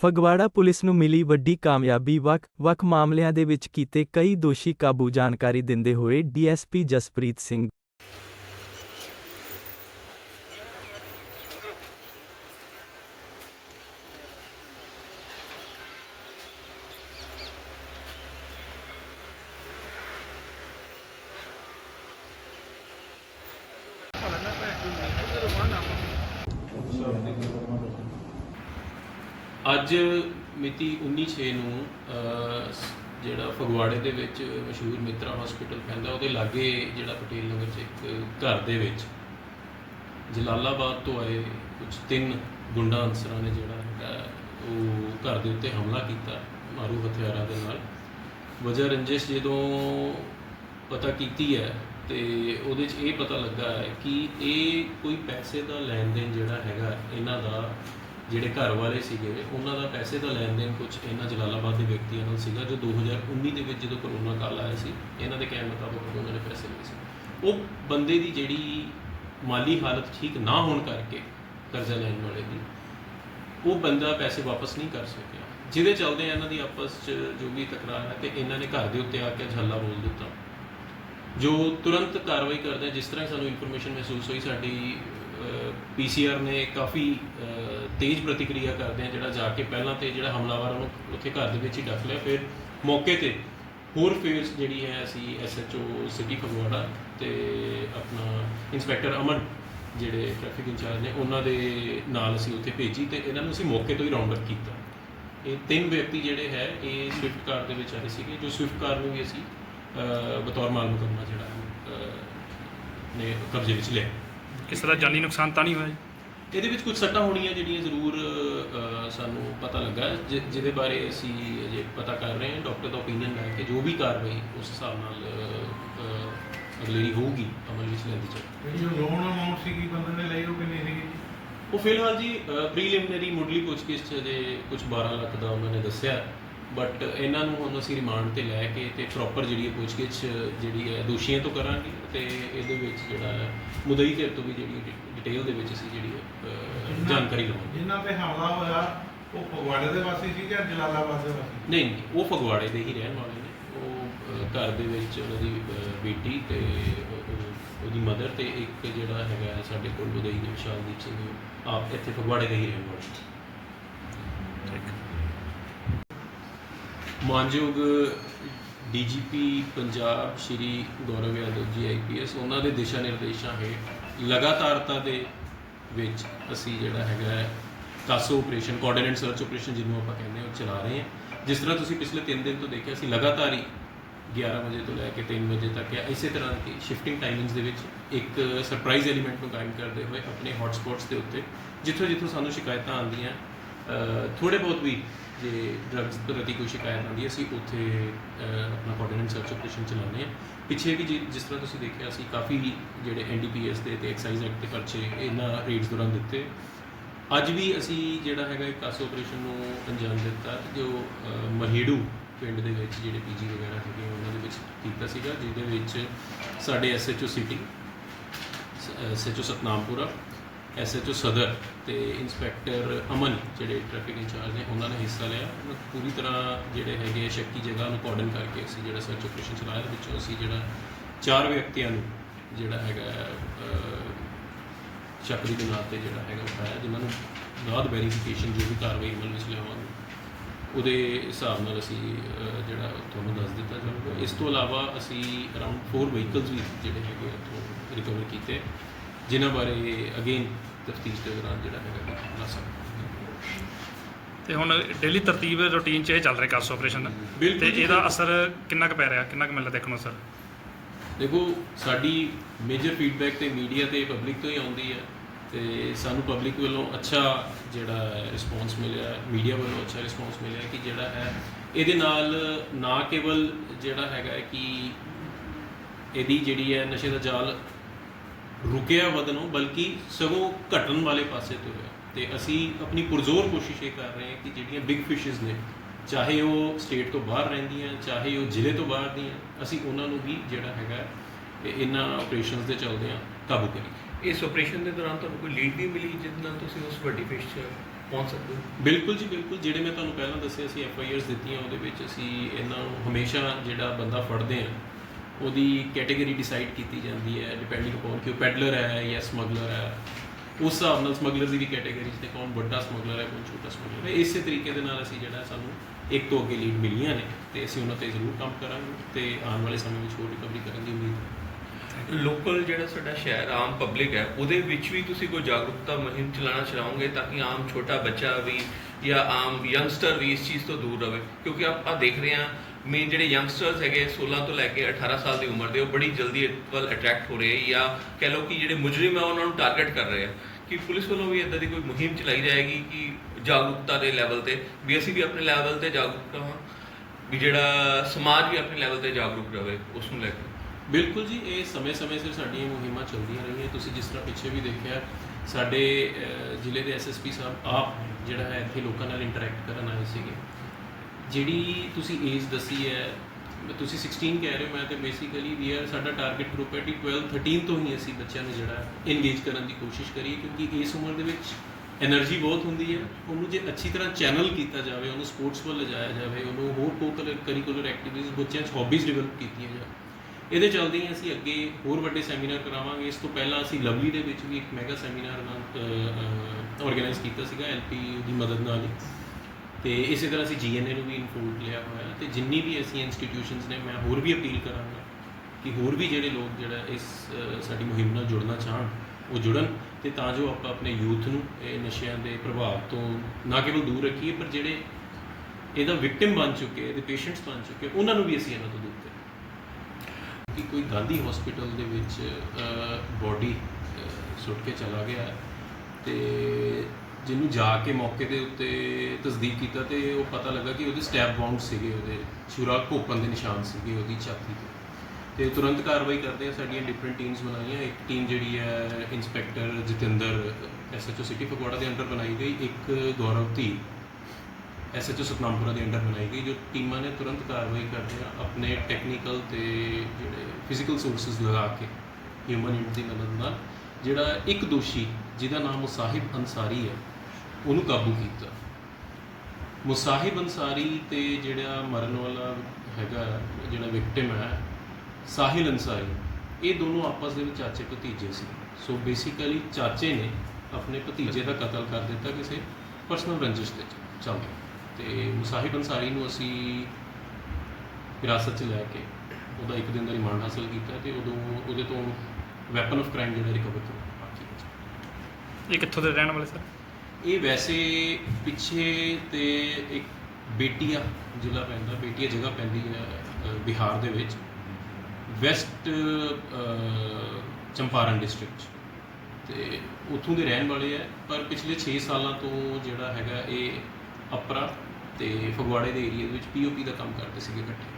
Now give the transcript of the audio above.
Phagwara police ਨੂੰ ਮਿਲੀ ਵੱਡੀ ਕਾਮਯਾਬੀ ਵੱਖ-ਵੱਖ ਮਾਮਲਿਆਂ ਦੇ ਵਿੱਚ ਕੀਤੇ ਕਈ ਦੋਸ਼ੀ ਕਾਬੂ ਜਾਣਕਾਰੀ ਦਿੰਦੇ ਹੋਏ ਡੀਐਸਪੀ ਜਸਪ੍ਰੀਤ ਸਿੰਘ। ਅੱਜ ਮਿਤੀ 19/6 ਨੂੰ ਜਿਹੜਾ ਫਗਵਾੜੇ ਦੇ ਵਿੱਚ ਮਸ਼ਹੂਰ ਮਿੱਤਰਾ ਹਸਪੀਟਲ ਪੈਂਦਾ, ਉਹਦੇ ਲਾਗੇ ਜਿਹੜਾ ਪਟੇਲ ਨਗਰ 'ਚ ਇੱਕ ਘਰ ਦੇ ਵਿੱਚ ਜਲਾਲਾਬਾਦ ਤੋਂ ਆਏ ਕੁਝ ਤਿੰਨ ਗੁੰਡਾ ਅਨਸਰਾਂ ਨੇ ਜਿਹੜਾ ਹੈਗਾ, ਉਹ ਘਰ ਦੇ ਉੱਤੇ ਹਮਲਾ ਕੀਤਾ ਮਾਰੂ ਹਥਿਆਰਾਂ ਦੇ ਨਾਲ। ਵਜਾ ਰੰਜਿਸ਼ ਜਦੋਂ ਪਤਾ ਕੀਤੀ ਹੈ ਤੇ ਉਹਦੇ 'ਚ ਇਹ ਪਤਾ ਲੱਗਾ ਹੈ ਕਿ ਇਹ ਕੋਈ ਪੈਸੇ ਦਾ ਲੈਣ ਦੇਣ ਜਿਹੜਾ ਹੈਗਾ, ਇਹਨਾਂ ਦਾ ਜਿਹੜੇ ਘਰ ਵਾਲੇ ਸੀਗੇ, ਉਹਨਾਂ ਦਾ ਪੈਸੇ ਦਾ ਲੈਣ ਦੇਣ ਕੁਝ ਇਹਨਾਂ ਜਲਾਲਾਬਾਦ ਦੇ ਵਿਅਕਤੀਆਂ ਨਾਲ ਸੀਗਾ, ਜੋ 2019 ਦੇ ਵਿੱਚ ਜਦੋਂ ਕਰੋਨਾ ਕਾਲ ਆਇਆ ਸੀ, ਇਹਨਾਂ ਦੇ ਕਹਿਣ ਮੁਤਾਬਕ ਉਹਨਾਂ ਨੇ ਪੈਸੇ ਲਏ ਸੀ। ਉਹ ਬੰਦੇ ਦੀ ਜਿਹੜੀ ਮਾਲੀ ਹਾਲਤ ਠੀਕ ਨਾ ਹੋਣ ਕਰਕੇ ਕਰਜ਼ਾ ਲੈਣ ਵਾਲੇ ਦੀ, ਉਹ ਬੰਦਾ ਪੈਸੇ ਵਾਪਸ ਨਹੀਂ ਕਰ ਸਕਿਆ। ਜਿਹਦੇ ਚੱਲਦੇ ਇਹਨਾਂ ਦੀ ਆਪਸ 'ਚ ਜੋ ਵੀ ਤਕਰਾਰ ਹੈ ਤੇ ਇਹਨਾਂ ਨੇ ਘਰ ਦੇ ਉੱਤੇ ਆ ਕੇ ਝੱਲਾ ਬੋਲ ਦਿੱਤਾ। ਜੋ ਤੁਰੰਤ ਕਾਰਵਾਈ ਕਰਦੇ ਜਿਸ ਤਰ੍ਹਾਂ ਸਾਨੂੰ ਇਨਫੋਰਮੇਸ਼ਨ ਮਹਿਸੂਸ ਹੋਈ, ਸਾਡੀ ਪੀਸੀਆਰ ਨੇ ਕਾਫੀ ਤੇਜ਼ ਪ੍ਰਤੀਕਿਰਿਆ ਕਰਦੇ ਆ ਜਿਹੜਾ ਜਾ ਕੇ ਪਹਿਲਾਂ ਤੇ ਜਿਹੜਾ ਹਮਲਾਵਰ ਉਹਨੂੰ ਉੱਥੇ ਘਰ ਦੇ ਵਿੱਚ ਹੀ ਡੱਕ ਲਿਆ, ਫਿਰ ਮੌਕੇ ਤੇ ਹੋਰ ਫੇਸ ਜਿਹੜੀ ਹੈ ਅਸੀਂ ਐਸਐਚਓ ਸਿਟੀ ਫਗਵਾੜਾ ਤੇ ਆਪਣਾ ਇੰਸਪੈਕਟਰ ਅਮਨ ਜਿਹੜੇ ਟ੍ਰੈਫਿਕ ਇੰਚਾਰਜ ਨੇ, ਉਹਨਾਂ ਦੇ ਨਾਲ ਅਸੀਂ ਉੱਥੇ ਭੇਜੀ ਤੇ ਇਹਨਾਂ ਨੂੰ ਅਸੀਂ ਮੌਕੇ ਤੋਂ ਹੀ ਰਾਉਂਡ ਅਪ ਕੀਤਾ। ਇਹ ਤਿੰਨ ਵਿਅਕਤੀ ਜਿਹੜੇ ਹੈ, ਇਹ ਸਵਿਫਟ ਕਾਰ ਦੇ ਵਿੱਚ ਆਏ ਸੀਗੇ, ਜੋ ਸਵਿਫਟ ਕਾਰ ਨੂੰ ਵੀ ਅਸੀਂ ਬਤੌਰ ਮਾਲ ਮੁਕੱਦਮਾ ਜਿਹੜਾ ਨੇ ਕਬਜ਼ੇ ਵਿੱਚ ਲਿਆ। ਕਿਸੇ ਦਾ ਜਾਨੀ ਨੁਕਸਾਨ ਤਾਂ ਨਹੀਂ ਹੋਇਆ ਜੀ? ਇਹਦੇ ਵਿੱਚ ਕੁਝ ਸੱਟਾਂ ਹੋਣੀਆਂ ਜਿਹੜੀਆਂ ਜ਼ਰੂਰ ਅਹ, ਸਾਨੂੰ ਪਤਾ ਲੱਗਾ ਜਿ- ਜਿਹਦੇ ਬਾਰੇ ਅਸੀਂ ਅਜੇ ਪਤਾ ਕਰ ਰਹੇ ਹਾਂ ਡਾਕਟਰ ਦਾ ਓਪੀਨੀਅਨ ਲੈ ਕੇ ਜੋ ਵੀ ਕਾਰਵਾਈ ਉਸ ਹਿਸਾਬ ਨਾਲ ਅਹ, ਅਹ, ਅਗਲੇਰੀ ਹੋਊਗੀ ਅਮਲ ਵਿੱਚ ਲੈਂਦੀ ਚੱਲ ਇਹ ਜੋ ਲੋਨ ਅਮਾਉਂਟ ਸੀਗੀ ਬੰਦੇ ਨੇ ਲਈ ਉਹ ਕਿੰਨੀ ਸੀਗੀ? ਉਹ ਫਿਲਹਾਲ ਜੀ ਪ੍ਰੀਲਿਮਿਨਰੀ ਮੁੱਢਲੀ ਪੁੱਛਗਿੱਛ 'ਚ ਅਜੇ ਕੁਝ 12 ਲੱਖ ਦਾ ਉਹਨਾਂ ਨੇ ਦੱਸਿਆ। ਬਟ ਇਹਨਾਂ ਨੂੰ ਹੁਣ ਅਸੀਂ ਰਿਮਾਂਡ ਤੇ ਲੈ ਕੇ ਤੇ ਪ੍ਰੋਪਰ ਜਿਹੜੀ ਪੁੱਛਗਿੱਛ ਜਿਹੜੀ ਹੈ ਦੋਸ਼ੀਆਂ ਤੋਂ ਕਰਾਂਗੇ ਤੇ ਇਹਦੇ ਵਿੱਚ ਜਿਹੜਾ ਹੈ ਮੁਦਈ ਧਿਰ ਤੋਂ ਵੀ ਜਿਹੜੀ ਡਿਟੇਲ ਦੇ ਵਿੱਚ ਅਸੀਂ ਜਿਹੜੀ ਹੈ ਜਾਣਕਾਰੀ ਲਵਾਂਗੇ। ਜਿਨ੍ਹਾਂ ਤੇ ਹਮਲਾ ਹੋਇਆ ਉਹ ਫਗਵਾੜੇ ਦੇ ਵਾਸੀ ਸੀ ਜਾਂ ਜਲਾਲਾਬਾਦ ਦੇ ਵਾਸੀ? ਨਹੀਂ ਨਹੀਂ, ਉਹ ਫਗਵਾੜੇ ਦੇ ਹੀ ਰਹਿਣ ਵਾਲੇ ਨੇ। ਉਹ ਘਰ ਦੇ ਵਿੱਚ ਉਹਨਾਂ ਦੀ ਬੇਟੀ ਤੇ ਉਹ- ਉਹ- ਉਹਦੀ ਮਦਰ ਤੇ ਇੱਕ ਜਿਹੜਾ ਹੈਗਾ ਸਾਡੇ ਕੋਲ ਮੁਦਈ ਦੇ ਵਿਸ਼ਾਲਦੀਪ ਸਿੰਘ ਆਪ ਇੱਥੇ ਫਗਵਾੜੇ ਦੇ ਹੀ ਰਹਿਣ ਵਾਲੇ ਮਾਨਯੋਗ ਡੀਜੀਪੀ ਪੰਜਾਬ ਸ਼੍ਰੀ ਗੌਰਵ ਯਾਦਵ ਜੀ ਆਈਪੀਐਸ ਉਹਨਾਂ ਦੇ ਦਿਸ਼ਾ ਨਿਰਦੇਸ਼ਾਂ ਹੇਠ ਲਗਾਤਾਰਤਾ ਦੇ ਵਿੱਚ ਅਸੀਂ ਜਿਹੜਾ ਹੈਗਾ CASO operation coordinate search operation ਜਿਹਨੂੰ ਆਪਾਂ ਕਹਿੰਦੇ ਹਾਂ, ਉਹ ਚਲਾ ਰਹੇ ਹਾਂ। ਜਿਸ ਤਰ੍ਹਾਂ ਤੁਸੀਂ ਪਿਛਲੇ 3 ਦਿਨ ਤੋਂ ਦੇਖਿਆ ਸੀ ਲਗਾਤਾਰ ਹੀ 11 ਵਜੇ ਤੋਂ ਲੈ ਕੇ 3 ਵਜੇ ਤੱਕ ਜਾਂ ਇਸੇ ਤਰ੍ਹਾਂ ਦੀ ਸ਼ਿਫਟਿੰਗ ਟਾਈਮਿੰਗਸ ਦੇ ਵਿੱਚ ਇੱਕ ਸਰਪ੍ਰਾਈਜ਼ ਐਲੀਮੈਂਟ ਨੂੰ ਕਾਇਮ ਕਰਦੇ ਹੋਏ ਆਪਣੇ ਹੌਟਸਪੌਟਸ ਦੇ ਉੱਤੇ ਜਿੱਥੋਂ ਜਿੱਥੋਂ ਸਾਨੂੰ ਸ਼ਿਕਾਇਤਾਂ ਆਉਂਦੀਆਂ ਥੋੜੇ ਬਹੁਤ ਵੀ ਜੇ ਡਰੱਗਸ ਪ੍ਰਤੀ ਕੋਈ ਸ਼ਿਕਾਇਤ ਆਉਂਦੀ ਹੈ ਅਸੀਂ ਉੱਥੇ ਆਪਣਾ ਕੋਆਰਡੀਨੇਟ ਸਰਚ ਆਪਰੇਸ਼ਨ ਚਲਾਉਂਦੇ ਹਾਂ। ਪਿੱਛੇ ਵੀ ਜਿ- ਜਿਸ ਤਰ੍ਹਾਂ ਤੁਸੀਂ ਦੇਖਿਆ ਅਸੀਂ ਕਾਫੀ ਜਿਹੜੇ ਐਨਡੀਪੀਐਸ ਦੇ ਤੇ ਐਕਸਾਈਜ਼ ਐਕਟ ਦੇ ਪਰਚੇ ਇਹਨਾਂ ਰੇਡਸ ਦੌਰਾਨ ਦਿੱਤੇ। ਅੱਜ ਵੀ ਅਸੀਂ ਜਿਹੜਾ ਹੈਗਾ ਇੱਕ ਕਾਸੋ ਆਪਰੇਸ਼ਨ ਨੂੰ ਅੰਜਾਮ ਦਿੱਤਾ ਜੋ ਅਹ, ਮਹੇੜੂ ਪਿੰਡ ਦੇ ਵਿੱਚ ਜਿਹੜੇ ਪੀਜੀ ਵਗੈਰਾ ਹੈਗੇ ਉਹਨਾਂ ਦੇ ਵਿੱਚ ਕੀਤਾ ਸੀਗਾ ਜਿਹਦੇ ਵਿੱਚ ਸਾਡੇ SHO city SHO Satnampura SHO Sadar ਤੇ ਇੰਸਪੈਕਟਰ ਅਮਨ ਜਿਹੜੇ ਟ੍ਰੈਫਿਕ ਇੰਚਾਰਜ ਨੇ ਉਹਨਾਂ ਨੇ ਹਿੱਸਾ ਲਿਆ। ਉਹਨਾਂ ਪੂਰੀ ਤਰ੍ਹਾਂ ਜਿਹੜੇ ਹੈਗੇ ਸ਼ੱਕੀ ਜਗ੍ਹਾ ਨੂੰ ਕੋਆਰਡਨ ਕਰਕੇ ਅਸੀਂ ਜਿਹੜਾ ਸਰਚ ਆਪਰੇਸ਼ਨ ਚਲਾਇਆ ਉਹਦੇ ਵਿੱਚੋਂ ਅਸੀਂ ਜਿਹੜਾ ਚਾਰ ਵਿਅਕਤੀਆਂ ਨੂੰ ਜਿਹੜਾ ਹੈਗਾ ਅਹ, ਸ਼ੱਕ ਦੀ ਬੁਨਿਆਦ ਤੇ ਜਿਹੜਾ ਹੈਗਾ ਉਠਾਇਆ ਜਿਨ੍ਹਾਂ ਨੂੰ ਬਾਅਦ ਵੈਰੀਫਿਕੇਸ਼ਨ ਜੋ ਵੀ ਕਾਰਵਾਈ ਅਮਲ ਵਿੱਚ ਲਿਆਵਾਂਗੇ ਉਹਦੇ ਹਿਸਾਬ ਨਾਲ ਅਸੀਂ ਜਿਹੜਾ ਤੁਹਾਨੂੰ ਦੱਸ ਦਿੱਤਾ ਜਾਊਗਾ। ਇਸ ਤੋਂ ਇਲਾਵਾ ਅਸੀਂ ਅਰਾਊਂਡ 4 ਵਹੀਕਲਸ ਵੀ ਜਿਹੜੇ ਹੈਗੇ ਉੱਥੋਂ ਰਿਕਵਰ ਕੀਤੇ। ਜਿਨ੍ਹਾਂ ਬਾਰੇ ਅਗੇਨ ਤਫਤੀਸ਼ ਦੇ ਦੌਰਾਨ ਜਿਹੜਾ ਹੈਗਾ ਦੱਸ ਸਕਦੇ ਤੇ ਹੁਣ ਡੇਲੀ ਤਰਤੀਬ ਰੂਟੀਨ 'ਚ ਇਹ ਚੱਲ ਰਿਹਾ ਕਾਸ ਆਪਰੇਸ਼ਨ ਬਿਲਕੁਲ ਤੇ ਜੀ, ਇਹਦਾ ਬਿਲਕੁਲ। ਅਸਰ ਕਿੰਨਾ ਕੁ ਪੈ ਰਿਹਾ? ਕਿੰਨਾ ਕੁ ਮਿਲਦਾ ਦੇਖਣ ਨੂੰ ਅਸਰ ਦੇਖੋ ਸਾਡੀ ਮੇਜਰ ਫੀਡਬੈਕ ਤੇ ਮੀਡੀਆ ਤੇ ਪਬਲਿਕ ਤੋਂ ਹੀ ਆਉਂਦੀ ਹੈ ਤੇ ਸਾਨੂੰ ਪਬਲਿਕ ਵੱਲੋਂ ਅੱਛਾ ਜਿਹੜਾ ਰਿਸਪੌਂਸ ਮਿਲਿਆ ਮੀਡੀਆ ਵੱਲੋਂ ਅੱਛਾ ਰਿਸਪੌਂਸ ਮਿਲਿਆ ਕਿ ਜਿਹੜਾ ਹੈ ਇਹਦੇ ਨਾਲ ਨਾ ਕੇਵਲ ਜਿਹੜਾ ਹੈਗਾ ਹੈ ਕਿ ਇਹਦੀ ਜਿਹੜੀ ਹੈ ਨਸ਼ੇ ਦਾ ਜਾਲ ਰੁਕਿਆ ਵਧਣੋਂ ਬਲਕਿ ਸਗੋਂ ਘਟਣ ਵਾਲੇ ਪਾਸੇ ਤੋਂ ਹੈ ਤੇ ਅਸੀਂ ਆਪਣੀ ਪੁਰਜ਼ੋਰ ਕੋਸ਼ਿਸ਼ ਇਹ ਕਰ ਰਹੇ ਹਾਂ ਕਿ ਜਿਹੜੀਆਂ ਬਿਗ ਫਿਸ਼ਸ ਨੇ ਚਾਹੇ ਉਹ ਸਟੇਟ ਤੋਂ ਬਾਹਰ ਰਹਿੰਦੀਆਂ ਚਾਹੇ ਉਹ ਜ਼ਿਲ੍ਹੇ ਤੋਂ ਬਾਹਰ ਦੀਆਂ ਅਸੀਂ ਉਹਨਾਂ ਨੂੰ ਵੀ ਜਿਹੜਾ ਹੈਗਾ ਇਹ ਇਹਨਾਂ ਆਪਰੇਸ਼ਨਸ ਦੇ ਚੱਲਦੇ ਆ ਕਾਬੂ ਕਰੀਏ। ਇਸ ਆਪਰੇਸ਼ਨ ਦੇ ਦੌਰਾਨ ਤੁਹਾਨੂੰ ਕੋਈ ਲੀਡ ਵੀ ਮਿਲੀ ਜਿਸ ਨਾਲ ਤੁਸੀਂ ਉਸ ਵੱਡੀ ਫਿਸ਼ 'ਚ ਪਹੁੰਚ ਸਕਦੇ ਹੋ? ਬਿਲਕੁਲ ਜੀ ਬਿਲਕੁਲ। ਜਿਹੜੇ ਮੈਂ ਤੁਹਾਨੂੰ ਪਹਿਲਾਂ ਦੱਸਿਆ ਸੀ ਐਫ ਆਈ ਆਰਸ ਦਿੱਤੀਆਂ ਉਹਦੇ ਵਿੱਚ ਅਸੀਂ ਇਹਨਾਂ ਨੂੰ ਹਮੇਸ਼ਾ ਜਿਹੜਾ ਬੰਦਾ ਫੜਦੇ ਆ ਉਹਦੀ ਕੈਟਾਗਰੀ ਡਿਸਾਈਡ ਕੀਤੀ ਜਾਂਦੀ ਹੈ ਡਿਪੈਂਡਿੰਗ ਅਪਨ ਕਿ ਉਹ ਪੈਡਲਰ ਹੈ ਜਾਂ ਸਮਗਲਰ ਹੈ। ਉਸ ਹਿਸਾਬ ਨਾਲ ਸਮਗਲਰ ਦੀ ਵੀ ਕੈਟਾਗਰੀ ਤੇ ਕੌਣ ਵੱਡਾ ਸਮਗਲਰ ਹੈ ਕੌਣ ਛੋਟਾ ਸਮਗਲਰ ਹੈ। ਇਸੇ ਤਰੀਕੇ ਦੇ ਨਾਲ ਅਸੀਂ ਜਿਹੜਾ ਸਾਨੂੰ ਇੱਕ ਤੋਂ ਅੱਗੇ ਲੀਡ ਮਿਲੀਆਂ ਨੇ ਤੇ ਅਸੀਂ ਉਹਨਾਂ ਤੇ ਜ਼ਰੂਰ ਕੰਮ ਕਰਾਂਗੇ ਤੇ ਆਉਣ ਵਾਲੇ ਸਮੇਂ ਵਿੱਚ ਹੋਰ ਰਿਕਵਰੀ ਕਰਨ ਦੀ ਉਮੀਦ ਹੈ। ਲੋਕਲ ਜਿਹੜਾ ਸਾਡਾ ਸ਼ਹਿਰ ਆਮ ਪਬਲਿਕ ਹੈ, ਉਹਦੇ ਵਿੱਚ ਵੀ ਤੁਸੀਂ ਕੋਈ ਜਾਗਰੂਕਤਾ ਮੁਹਿੰਮ ਚਲਾਉਣਾ ਚਾਹੋਗੇ ਤਾਂ ਕਿ ਆਮ ਛੋਟਾ ਬੱਚਾ ਵੀ ਜਾਂ ਆਮ ਯੰਗਸਟਰ ਵੀ ਇਸ ਚੀਜ਼ ਤੋਂ ਦੂਰ ਰਹੇ? ਕਿਉਂਕਿ ਆਪਾਂ ਦੇਖ ਰਹੇ ਹਾਂ ਮੇਨ ਜਿਹੜੇ ਯੰਗਸਟਰਸ ਹੈਗੇ 16 ਤੋਂ ਲੈ ਕੇ 18 ਸਾਲ ਦੀ ਉਮਰ ਦੇ, ਉਹ ਬੜੀ ਜਲਦੀ ਵੱਲ ਅਟਰੈਕਟ ਹੋ ਰਹੇ ਜਾਂ ਕਹਿ ਲਓ ਕਿ ਜਿਹੜੇ ਮੁਜਰਮ ਹੈ, ਉਹਨਾਂ ਨੂੰ ਟਾਰਗੇਟ ਕਰ ਰਹੇ ਆ। ਕਿ ਪੁਲਿਸ ਵੱਲੋਂ ਵੀ ਇਦਾਂ ਦੀ ਕੋਈ ਮੁਹਿੰਮ ਚਲਾਈ ਜਾਏਗੀ ਕਿ ਜਾਗਰੂਕਤਾ ਦੇ ਲੈਵਲ ਤੇ? ਵੀ ਅਸੀਂ ਵੀ ਆਪਣੇ ਲੈਵਲ ਤੇ ਜਾਗਰੂਕ ਰਹਾਂ ਵੀ ਜਿਹੜਾ ਸਮਾਜ ਵੀ ਆਪਣੇ ਲੈਵਲ ਤੇ ਜਾਗਰੂਕ ਰਹੇ ਉਸ ਨੂੰ ਲੈ ਕੇ। ਬਿਲਕੁਲ ਜੀ, ਇਹ ਸਮੇਂ-ਸਮੇਂ ਸਿਰ ਸਾਡੀਆਂ ਮੁਹਿੰਮਾਂ ਚੱਲਦੀਆਂ ਰਹੀਆਂ। ਤੁਸੀਂ ਜਿਸ ਤਰ੍ਹਾਂ ਪਿੱਛੇ ਵੀ ਦੇਖਿਆ, ਸਾਡੇ ਜ਼ਿਲ੍ਹੇ ਦੇ ਐਸਐਸਪੀ ਸਾਹਿਬ, ਆਪ ਜਿਹੜਾ ਹੈ ਇੱਥੇ ਲੋਕਾਂ ਨਾਲ ਇੰਟਰੈਕਟ ਕਰਨ ਆਏ ਸੀਗੇ। ਜਿਹੜੀ ਤੁਸੀਂ ਏਜ ਦੱਸੀ ਹੈ, ਤੁਸੀਂ 16 ਕਹਿ ਰਹੇ ਹੋ, ਮੈਂ ਤੇ ਬੇਸਿਕਲੀ ਵੀ ਆਰ ਸਾਡਾ ਟਾਰਗੇਟ ਗਰੁੱਪ ਹੈ 12 13 ਤੋਂ ਹੀ ਅਸੀਂ ਬੱਚਿਆਂ ਨੂੰ ਜਿਹੜਾ ਇੰਗੇਜ ਕਰਨ ਦੀ ਕੋਸ਼ਿਸ਼ ਕਰੀਏ, ਕਿਉਂਕਿ ਇਸ ਉਮਰ ਦੇ ਵਿੱਚ એનર્ਜੀ ਬਹੁਤ ਹੁੰਦੀ ਹੈ। ਉਹਨੂੰ ਜੇ ਅੱਛੀ ਤਰ੍ਹਾਂ ਚੈਨਲ ਕੀਤਾ ਜਾਵੇ, ਉਹਨੂੰ ਸਪੋਰਟਸ ਵੱਲ ਲਿਜਾਇਆ ਜਾਵੇ, ਉਹਨੂੰ ਹੋਰ ਕੋ ਕਰਿਕੂਲਰ ਐਕਟੀਵਿਟੀਜ਼ ਬੱਚਿਆਂ 'ਚ ਹੌਬੀਜ਼ ਡਿਵੈਲਪ ਕੀਤੀਆਂ ਜਾਵੇ ਇਹਦੇ ਚੱਲਦੇ ਹੀ ਅਸੀਂ ਅੱਗੇ ਹੋਰ ਵੱਡੇ ਸੈਮੀਨਾਰ ਕਰਾਵਾਂਗੇ। ਇਸ ਤੋਂ ਪਹਿਲਾਂ ਅਸੀਂ ਲਵਲੀ ਦੇ ਵਿੱਚ ਵੀ ਇੱਕ ਮੈਗਾ ਸੈਮੀਨਾਰ ਆਰਗੇਨਾਈਜ਼ ਕੀਤਾ ਸੀਗਾ ਐਲਪੀ ਦੀ ਮਦਦ ਨਾਲ ਹੀ। ਤੇ ਇਸੇ ਤਰ੍ਹਾਂ ਅਸੀਂ ਜੀਐਨਏ ਨੂੰ ਵੀ ਇਨਫੋਲਡ ਲਿਆ ਹੋਇਆ ਤੇ ਜਿੰਨੀ ਵੀ ਅਸੀਂ ਇੰਸਟੀਟਿਊਸ਼ਨਸ ਨੇ, ਮੈਂ ਹੋਰ ਵੀ ਅਪੀਲ ਕਰਾਂਗਾ ਕਿ ਹੋਰ ਵੀ ਜਿਹੜੇ ਲੋਕ ਜਿਹੜਾ ਇਸ ਸਾਡੀ ਮੁਹਿੰਮ ਨਾਲ ਜੁੜਨਾ ਚਾਹਣ, ਉਹ ਜੁੜਨ ਤੇ ਤਾਂ ਜੋ ਆਪਾਂ ਆਪਣੇ ਯੂਥ ਨੂੰ ਇਹ ਨਸ਼ਿਆਂ ਦੇ ਪ੍ਰਭਾਵ ਤੋਂ ਨਾ ਕੇਵਲ ਦੂਰ ਰੱਖੀਏ, ਪਰ ਜਿਹੜੇ ਇਹਦਾ ਵਿਕਟਿਮ ਬਣ ਚੁੱਕੇ, ਇਹਦੇ ਪੇਸ਼ੈਂਟਸ ਬਣ ਚੁੱਕੇ, ਉਹਨਾਂ ਨੂੰ ਵੀ ਅਸੀਂ ਇਹਨਾਂ ਤੋਂ ਦੂਰ ਕਰੀਏ। ਕਿ ਕੋਈ ਗਾਂਧੀ ਹਸਪੀਟਲ ਦੇ ਵਿੱਚ ਬੋਡੀ ਸੁੱਟ ਕੇ ਚਲਾ ਗਿਆ ਹੈ ਤੇ ਜਿਹਨੂੰ ਜਾ ਕੇ ਮੌਕੇ ਦੇ ਉੱਤੇ ਤਸਦੀਕ ਕੀਤਾ ਤੇ ਉਹ ਪਤਾ ਲੱਗਾ ਕਿ ਉਹਦੇ ਸਟੈਪ ਬਾਉਂਡ ਸੀਗੇ, ਉਹਦੇ ਛੁਰਾ ਘੋਪਣ ਦੇ ਨਿਸ਼ਾਨ ਸੀਗੇ ਉਹਦੀ ਛਾਤੀ ਤੇ। ਤੇ ਤੁਰੰਤ ਕਾਰਵਾਈ ਕਰਦੇ ਆ, ਸਾਡੀਆਂ ਡਿਫਰੈਂਟ ਟੀਮਸ ਬਣਾਈਆਂ ਇੱਕ ਟੀਮ ਜਿਹੜੀ ਹੈ inspector Jatinder SHO city Phagwara ਦੇ ਅੰਡਰ ਬਣਾਈ ਗਈ। ਇੱਕ ਗੌਰਵ ਧੀ। ਐਸਐਚਓ ਸਤਨਾਮਪੁਰਾ ਦੇ ਅੰਡਰ ਬਣਾਈ ਗਈ, ਜੋ ਟੀਮਾਂ ਨੇ ਤੁਰੰਤ ਕਾਰਵਾਈ ਕਰਦਿਆਂ ਆਪਣੇ ਟੈਕਨੀਕਲ ਤੇ ਜਿਹੜੇ ਫਿਜ਼ੀਕਲ ਸੋਰਸਸ ਲਗਾ ਕੇ ਹਿਊਮਨ ਇੰਟ ਦੀ ਮਦਦ ਨਾਲ, ਜਿਹੜਾ ਇੱਕ ਦੋਸ਼ੀ, ਜਿਹਦਾ ਨਾਮ ਮੁਸਾਹਿਬ ਅੰਸਾਰੀ ਹੈ, ਉਹਨੂੰ ਕਾਬੂ ਕੀਤਾ। ਮੁਸਾਹਿਬ ਅੰਸਾਰੀ ਤੇ ਜਿਹੜਾ ਮਰਨ ਵਾਲਾ ਹੈਗਾ, ਜਿਹੜਾ ਵਿਕਟਿਮ ਹੈ, ਸਾਹਿਲ ਅੰਸਾਰੀ ਇਹ ਦੋਨੋਂ ਆਪਸ ਦੇ ਵਿੱਚ ਚਾਚੇ ਭਤੀਜੇ ਸੀ। ਸੋ ਬੇਸਿਕਲੀ ਚਾਚੇ ਨੇ ਆਪਣੇ ਭਤੀਜੇ ਦਾ ਕਤਲ ਕਰ ਦਿੱਤਾ ਕਿਸੇ ਪਰਸਨਲ ਰੰਜਿਸ਼ ਦੇ ਚੱਲਦੇ ਤੇ ਮੁਸਾਹਿਬ ਅੰਸਾਰੀ ਨੂੰ ਅਸੀਂ ਹਿਰਾਸਤ 'ਚ ਲੈ ਕੇ ਉਹਦਾ ਇੱਕ ਦਿਨ ਦਾ ਰਿਮਾਂਡ ਹਾਸਲ ਕੀਤਾ ਤੇ ਉਦੋਂ ਉਹਦੇ ਤੋਂ ਵੈਪਨ ਆਫ ਕ੍ਰਾਈਮ ਜਿਹੜਾ ਰਿਕਵਰ ਕੀਤਾ। ਬਾਕੀ। ਇਹ ਕਿੱਥੋਂ ਦੇ ਰਹਿਣ ਵਾਲੇ ਸਰ? ਇਹ ਵੈਸੇ ਪਿੱਛੇ ਤੇ ਇੱਕ ਬੇਟੀਆ ਜ਼ਿਲ੍ਹਾ ਪੈਂਦਾ ਬੇਟੀਆ ਜਗ੍ਹਾ ਪੈਂਦੀ ਹੈ ਅ, ਬਿਹਾਰ ਦੇ ਵਿੱਚ। ਵੈਸਟ ਚੰਪਾਰਨ ਡਿਸਟ੍ਰਿਕਟ ਤੇ ਉੱਥੋਂ ਦੇ ਰਹਿਣ ਵਾਲੇ ਹੈ ਪਰ ਪਿਛਲੇ 6 ਸਾਲਾਂ ਤੋਂ ਜਿਹੜਾ ਹੈਗਾ ਇਹ ਅਪਰਾ ਤੇ ਫਗਵਾੜੇ ਦੇ ਏਰੀਆ ਦੇ ਵਿੱਚ ਪੀਓਪੀ ਦਾ ਕੰਮ ਕਰਦੇ ਸੀਗੇ ਇਕੱਠੇ।